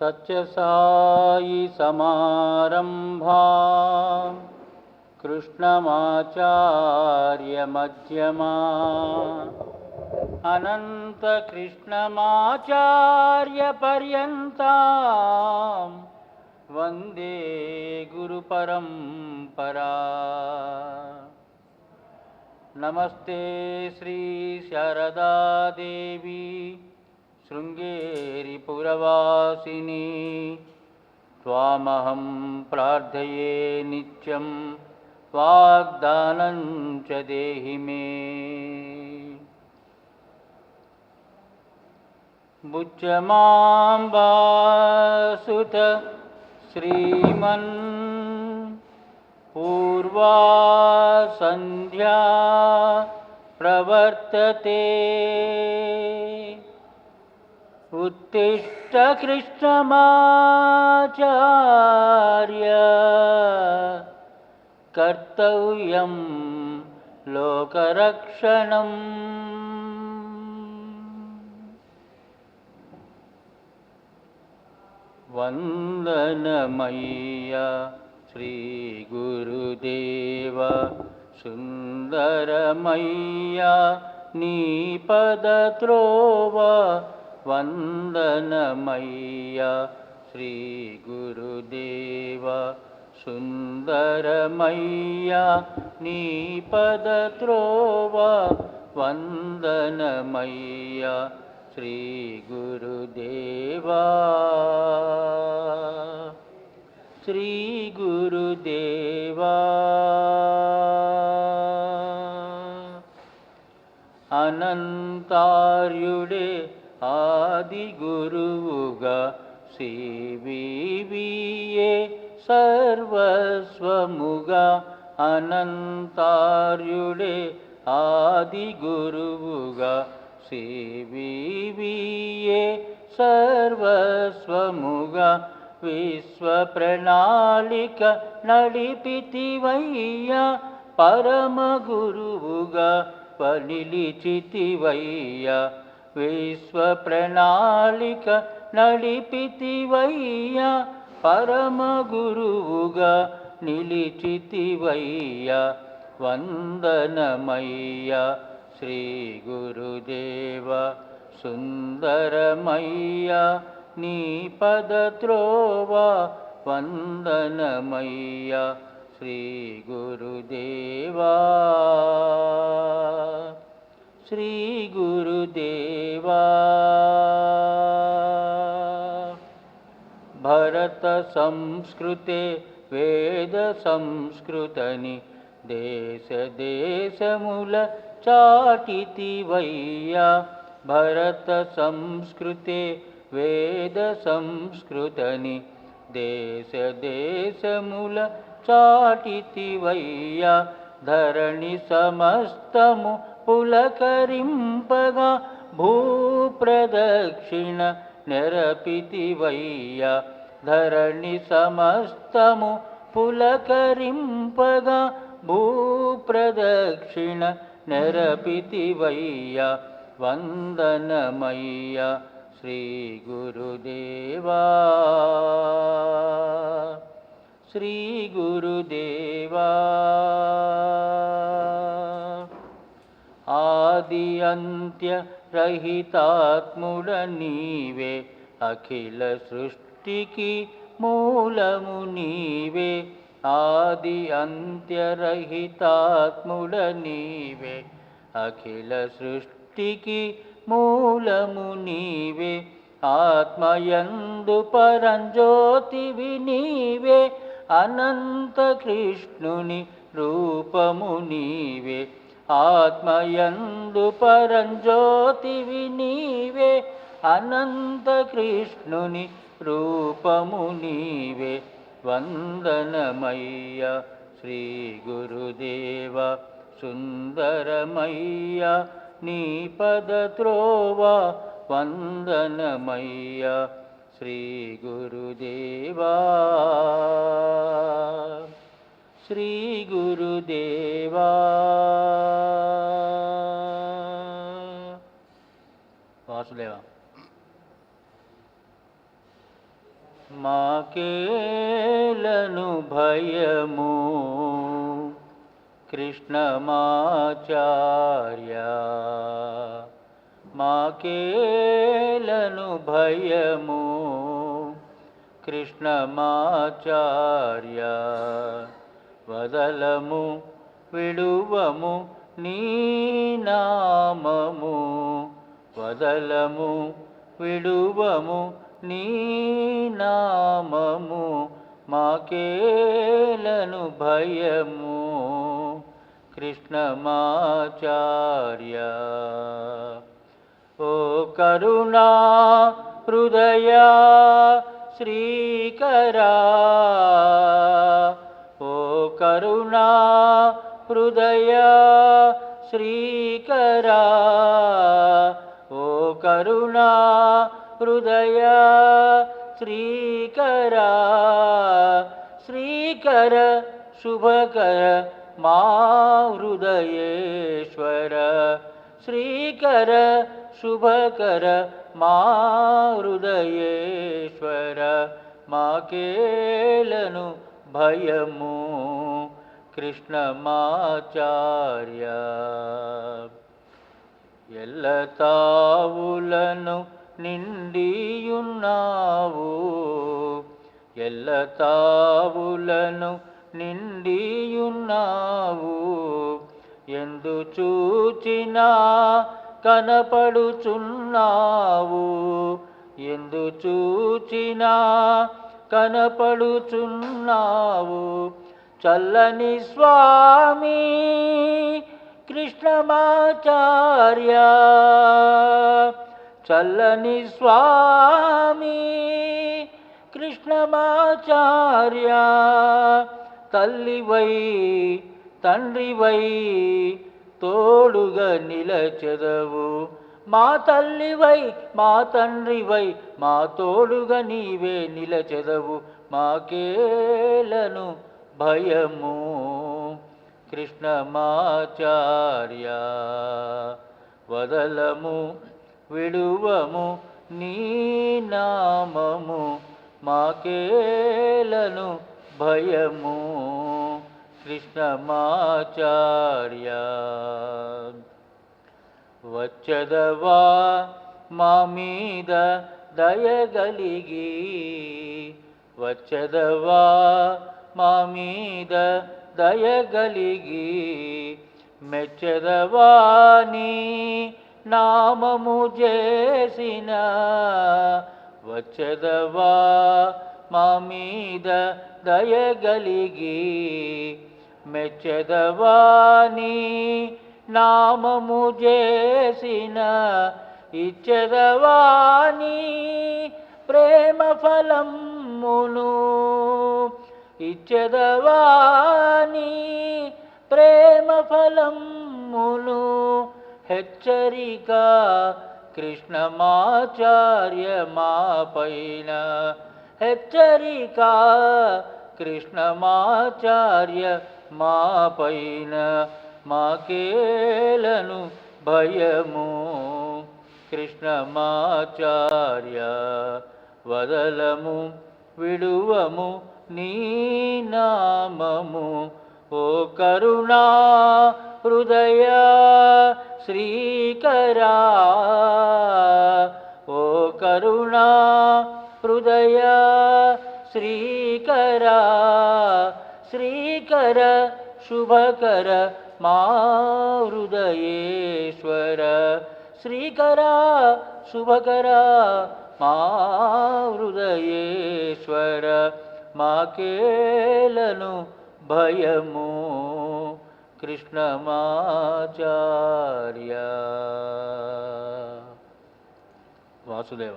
सत्यसायि समारम्भा। कृष्णमाचार्यमध्यमा। अनन्तकृष्णमाचार्यपर्यन्तां। वन्दे गुरुपरम्परा। नमस्ते श्रीशारदादेवी शृङ्गेरिपुरवासिनी त्वामहं प्रार्थये नित्यं वाग्दानं च देहि मे। बुच्चमाम्बासुत श्रीमन् पूर्वा सन्ध्या प्रवर्तते उत्तिष्ठ कृष्णमाचार्य कर्तव्यं लोकरक्षणम्। वन्दनमय्य श्रीगुरुदेव सुन्दरमय्या नीपदत्रोव वन्दनमय्या श्रीगुरुदेव सुन्दरमय्या नीपदत्रोव वन्दनमय्या श्रीगुरुदेवा श्रीगुरुदेवा अनन्तार्युडे आदिगुर्व सि विे सर्वस्वमुग अनन्तादिगुर्व सि बिवि सर्वस्वमुग विश्वप्रणालिक नलिपितिवय्या परमगुरुगिलिचितिवय्या నడిపితివయ్యా పరమ గురువుగా నిలిచితివయ్యా విశ్వ ప్రణాళిక నడిపితివయ్యా పరమ గురువుగా నిలిచితివయ్యా వందనమయ్యా శ్రీ గురుదేవ సుందరమయ్యా నీ పదత్రోవ వందనమయ్యా శ్రీ గురుదేవా श्रीगुरुदेवा। भरतसंस्कृते वेदसंस्कृतनि देशदेशमूल चाटितिवैया भरतसंस्कृते वेदसंस्कृतनि देशदेशमूल चाटितिवैया धरणि समस्तमु पुलकरिपग भूप्रदक्षिण निरपिति वैया धरणि समस्तमु पुलकरीम्पग भूप्रदक्षिण निरपिति वैया वन्दनमय्या श्रीगुरुदेवा। श्रीगुरुदेवा। ఆది అంత్య రహితాత్ముడ నీవే అఖిల సృష్టికి మూలము నీవే ఆది అంత్యరహితాత్ముడ నీవే అఖిల సృష్టికి మూలము నీవే ఆత్మయందు పరంజ్యోతివి నీవే అనంత కృష్ణుని రూపము నీవే ఆత్మయందు పరంజ్యోతివి నీవే అనంత కృష్ణుని రూపము నీవే. వందనమయ్య శ్రీ గురుదేవ సుందరమయ్య నీ పదత్రోవ వందనమయ్య శ్రీ గురుదేవా. శ్రీ గురుదేవా వాసుదేవ మాకేలను భయము కృష్ణమాచార్య మాకేలను భయము కృష్ణమాచార్య వదలము విడువము నీ నామము. వదలము విడువము నీ నామము మాకేలను భయము. కృష్ణమాచార్య ఓ కరుణా హృదయా శ్రీకరా. ఓ కరుణా హృదయా శ్రీకరా ఓ కరుణా హృదయా శ్రీకరా శ్రీకర శుభకర మా హృదయేశ్వర శ్రీకర శుభకర మా హృదయేశ్వర మాకేలను భయము. కృష్ణమాచార్య ఎల్లతావులను నిండియున్నావు. ఎల్లతావులను నిండియున్నావు. ఎందు చూచినా కనపడుచున్నావు. ఎందు చూచినా కనపడుచున్నావు. చల్లని స్వామి కృష్ణమాచార్య. చల్లని స్వామి కృష్ణమాచార్య. తల్లివై తండ్రివై తోడుగా నిలచెదవు. మా తల్లివై మా తండ్రివై మా తోడుగా నీవే నిలచెదవు. మాకేలను భయము. కృష్ణమాచార్య వదలము విడువము నీ నామము. మాకేలను భయము. కృష్ణమాచార్య. వచ్చదవా మా మీద దయగలిగి వచ్చదవా మా మీద దయగలిగి మెచ్చదవాని నామము చేసిన? వచ్చదవా మా మీద దయగలిగి మెచ్చదవాని నామము చేసిన ఇచ్చదవాని ప్రేమ ఫలమును ఇచ్చదవాని ప్రేమ ఫలమును హెచ్చరిక కృష్ణమాచార్య మాపైన హెచ్చరిక కృష్ణమాచార్య మాపైన మాకేలను భయము. కృష్ణమాచార్య వదలము విడువము నీ నామము. ఓ కరుణా హృదయ శ్రీకరా ఓ కరుణా హృదయ శ్రీకరా. శ్రీకర శుభకర మా హృదయేశ్వర శ్రీకర శుభకర మా హృదయేశ్వర మాకేలను భయము కృష్ణమాచార్య వాసుదేవ వాసుదేవ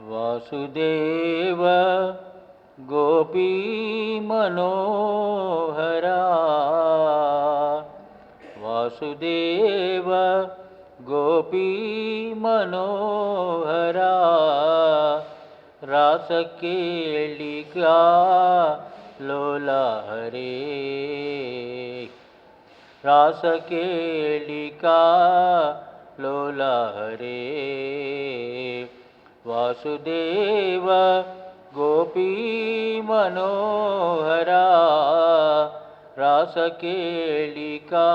वासुदेव गोपी मनोहरा। वासुदेवा गोपी मनोहरा। रासकेलिका लोला हरे। रासकेलिका लोला हरे। वासुदेव गोपीमनोहरासकेलिका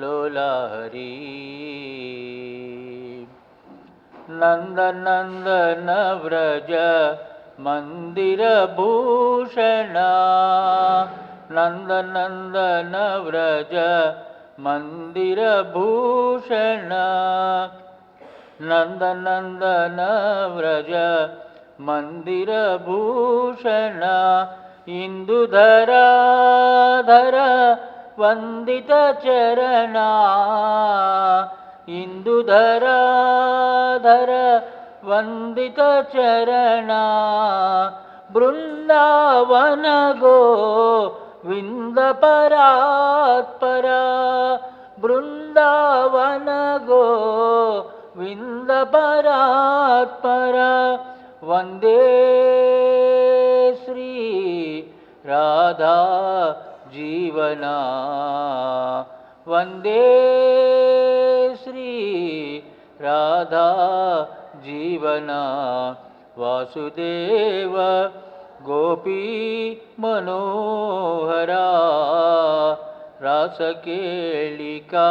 लोलारि नन्दनन्दनव्रज मन्दिरभूषण नन्दनन्दनव्रज मन्दिरभूषणा नन्दनन्दनव्रज मन्दिरभूषण इन्दुधराधर वन्दितचरणा इन्दुधराधर वन्दितचरणा वृन्दावन गो विन्दपरात्परा वृन्दावन गो विन्दपरात्पर वन्दे श्री राधा जीवना। वन्दे श्री राधा जीवना। वासुदेव गोपी मनोहरा। रासकेलिका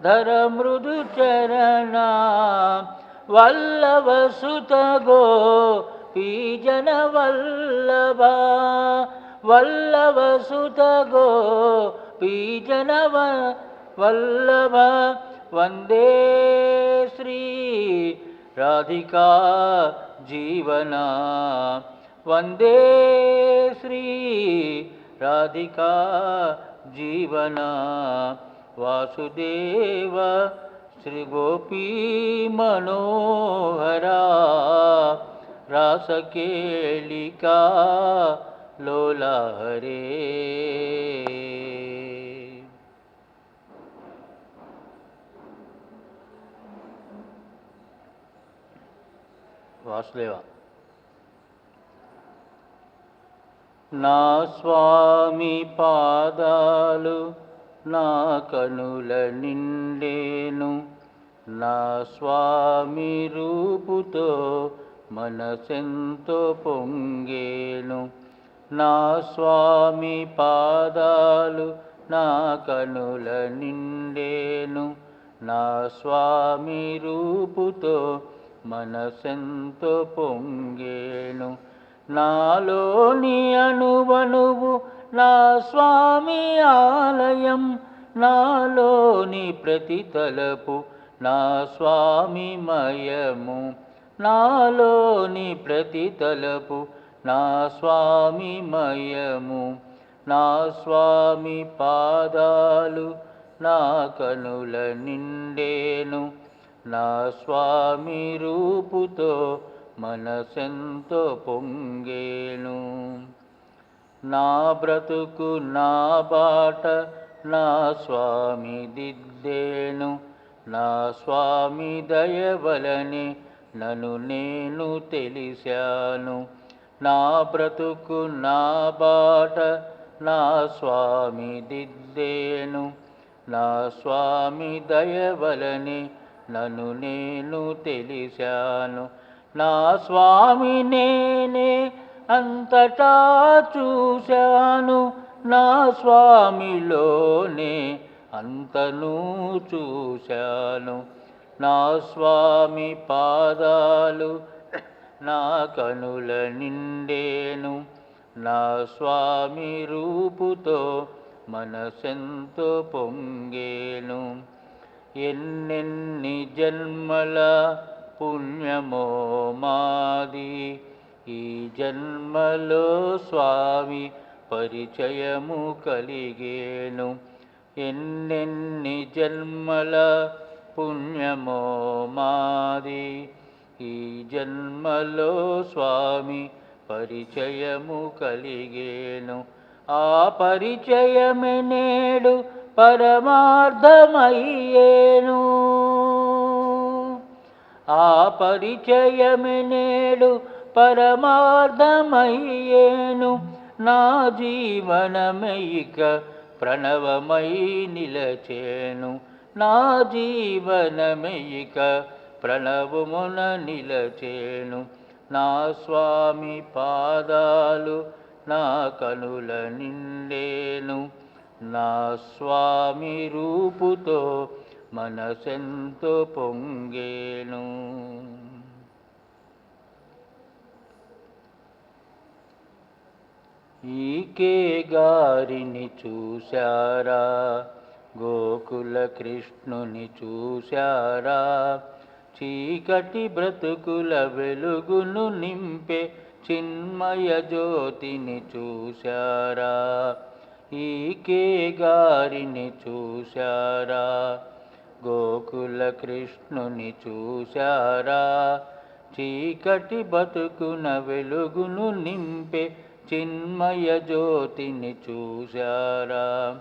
ధర మృదు చరణ ధర మృదుచరణా గో పీజన వల్లభ వల్లభసుత గో పీజన వల్లభ వందే శ్రీ రాధికా జీవన వందే శ్రీ రాధికా జీవనా వాసుదేవ శ్రీ గోపీ మనోహరా రాసకేళికా లోలహరే వాసుదేవ నా స్వామి పాదాలు నా కనుల నిండేను నా స్వామి రూపుతో మనసెంతో పొంగేను. నా స్వామి పాదాలు నా కనుల నిండేను నా స్వామి రూపుతో మనసెంతో పొంగేను. నాలోని అనువనువు నా స్వామి ఆలయం నాలోని ప్రతి తలపు నా స్వామి మయము నాలోని ప్రతి తలపు నా స్వామి మయము నా స్వామి పాదాలు నా కనుల నిండేను నా స్వామి రూపుతో మనసెంతో పొంగేను. నా బ్రతుకు నా బాట నా స్వామి దిద్దేను. నా స్వామి దయవలని నన్ను నేను తెలిశాను. నా బ్రతుకు నా బాట నా స్వామి దిద్దేను. నా స్వామి దయవలని నన్ను నేను తెలిశాను. నా స్వామి నేనే అంతటా చూశాను నా స్వామిలోనే అంతను చూశాను. నా స్వామి పాదాలు నా కనుల నిండేను నా స్వామి రూపుతో మనసెంతో పొంగేను. ఎన్నెన్ని జన్మల పుణ్యమో మాది ఈ జన్మలో స్వామి పరిచయము కలిగేను. ఎన్నెన్ని జన్మల పుణ్యమో మాది. ఈ జన్మలో స్వామి పరిచయము కలిగేను. ఆ పరిచయమే నేడు పరమార్థమయ్యేను. ఆ పరిచయమే నేడు పరమార్థమయ్యేను. నా జీవనమైక ప్రణవమై నిలచేను. నా జీవనమైక ప్రణవమున నిలచేను. నా స్వామి పాదాలు నా కనుల నిండేను. నా స్వామి రూపుతో మనసెంతో పొంగేను. ఈకే గారిని చూశారా? గోకుల కృష్ణుని చూశారా? చీకటి బ్రతుకుల వెలుగును నింపే చిన్మయ జ్యోతిని చూశారా? ఈకే గారిని చూశారా? గోకుల కృష్ణుని చూశారా? చీకటి బతుకున వెలుగును నింపే చిన్మయ జ్యోతిని చూశారా.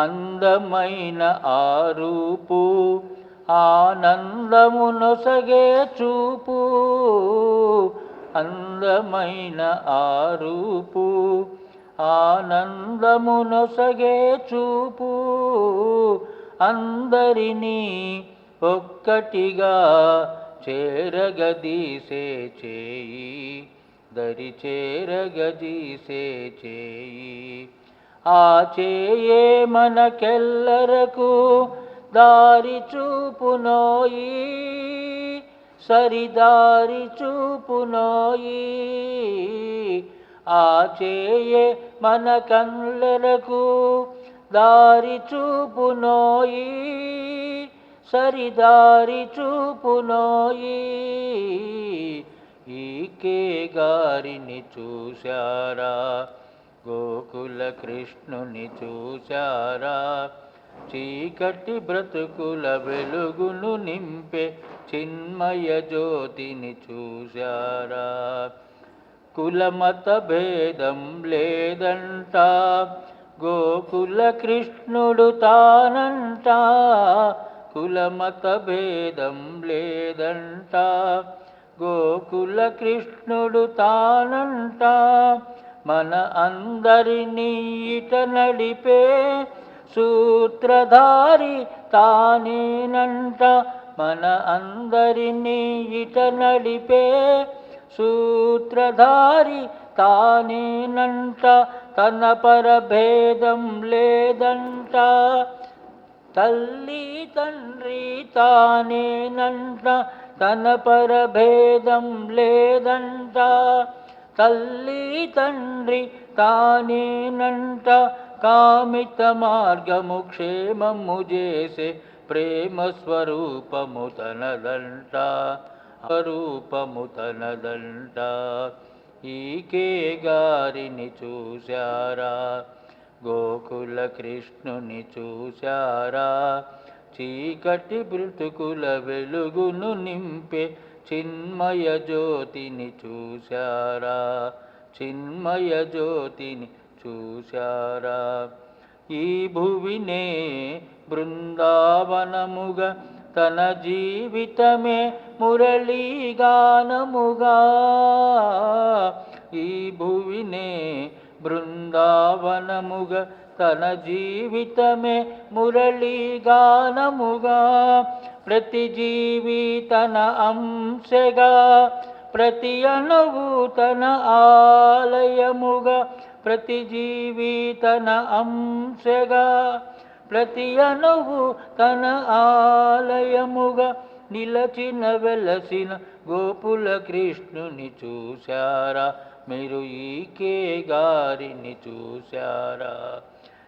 అందమైన ఆ రూపు ఆనందమునొసగే చూపు. అందమైన ఆ రూపు ఆనందమునొసగే చూపు. అందరినీ ఒక్కటిగా చేరగదీసే చేయి. దరి చేరగదీసే చేయి. ఆ చేయే మనకెల్లరకు దారి చూపునోయి సరిదారి చూపునోయి ఆ చేయే మన కళ్ళలకు దారి చూపునోయి సరిదారి చూపునోయి ఈకే గారిని చూశారా? గోకుల కృష్ణుని చూశారా? చీకటి బ్రతుకుల వెలుగును నింపే చిన్మయ జ్యోతిని చూశారా? కులమత భేదం లేదంట గోకుల కృష్ణుడు తానంట కులమత భేదం లేదంట. గోకుల కృష్ణుడు తానంట మన అందరినీ ఇట నడిపే సూత్రధారి తానేనంట మన అందరినీ ఇట నడిపే సూత్రధారి తానేనంట తన పరభేదం లేదంట తల్లి తండ్రి తానేనంట తన పరభేదం లేదంట తల్లి తండ్రి తానేనంట కామిత మార్గము క్షేమము చేసే ప్రేమ స్వరూపము తనదంట స్వరూపము తనదంట. ఈకే గారిని చూశారా గోకుల కృష్ణుని చూశారా చీకటి బ్రతుకుల వెలుగును నింపే చిన్మయ జ్యోతిని చూశారా? చిన్మయ జ్యోతిని చూశారా? ఈ భువినే బృందావనముగా తన జీవితమే మురళీగానముగా. ఈ భువినే బృందావనముగా తన జీవితమే మురళీగానముగా ప్రతి జీవి తన అంశగా ప్రతి అణువు తన ఆలయముగా. ప్రతి జీవి తన అంశగా ప్రతి అణువు తన ఆలయముగా. నిలచిన వెలసిన గోపుల కృష్ణుని చూశారా మీరు ఈకే గారిని చూశారా?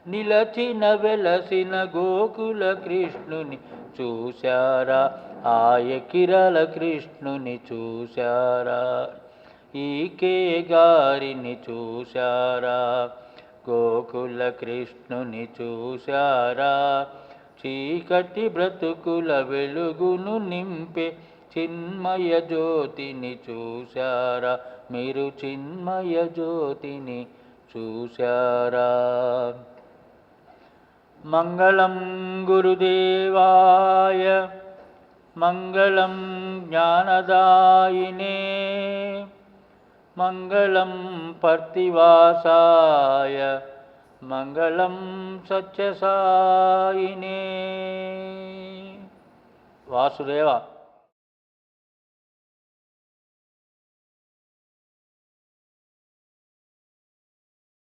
నిలచిన వెలసిన గోకుల కృష్ణుని చూశారా? ఆయ కిరళ కృష్ణుని చూశారా? ఈకే గారిని చూశారా? గోకుల కృష్ణుని చూశారా? చీకటి బ్రతుకుల వెలుగును నింపే చిన్మయ జ్యోతిని చూశారా? మీరు చిన్మయ జ్యోతిని చూశారా? मङ्गलं गुरुदेवाय मङ्गलं ज्ञानदायिने मङ्गलं प्रतिवासाय मङ्गलं सच्यसायिने वासुदेवा।